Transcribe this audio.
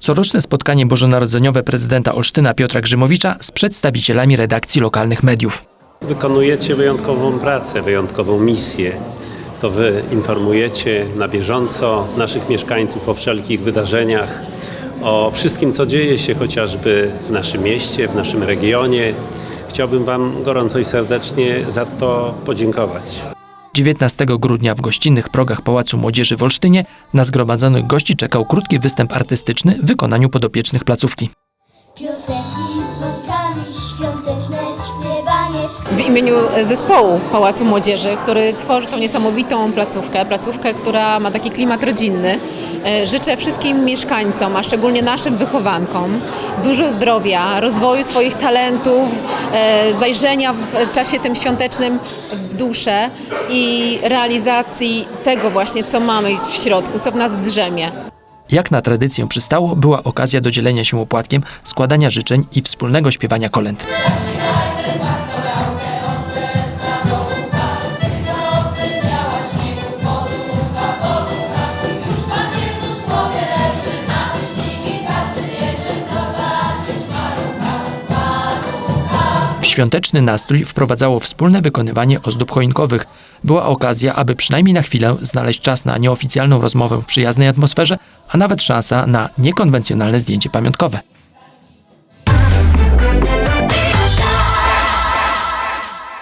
Coroczne spotkanie bożonarodzeniowe prezydenta Olsztyna Piotra Grzymowicza z przedstawicielami redakcji lokalnych mediów. Wykonujecie wyjątkową pracę, wyjątkową misję. To wy informujecie na bieżąco naszych mieszkańców o wszelkich wydarzeniach, o wszystkim, co dzieje się chociażby w naszym mieście, w naszym regionie. Chciałbym Wam gorąco i serdecznie za to podziękować. 19 grudnia w gościnnych progach Pałacu Młodzieży w Olsztynie na zgromadzonych gości czekał krótki występ artystyczny w wykonaniu podopiecznych placówki. Piosenki, w imieniu zespołu Pałacu Młodzieży, który tworzy tą niesamowitą placówkę, placówkę, która ma taki klimat rodzinny. E, Życzę wszystkim mieszkańcom, a szczególnie naszym wychowankom, dużo zdrowia, rozwoju swoich talentów, e, zajrzenia w czasie tym świątecznym w duszę i realizacji tego właśnie, co mamy w środku, co w nas drzemie. Jak na tradycję przystało, była okazja do dzielenia się opłatkiem, składania życzeń i wspólnego śpiewania kolęd. Świąteczny nastrój wprowadzało wspólne wykonywanie ozdób choinkowych. Była okazja, aby przynajmniej na chwilę znaleźć czas na nieoficjalną rozmowę w przyjaznej atmosferze, a nawet szansa na niekonwencjonalne zdjęcie pamiątkowe.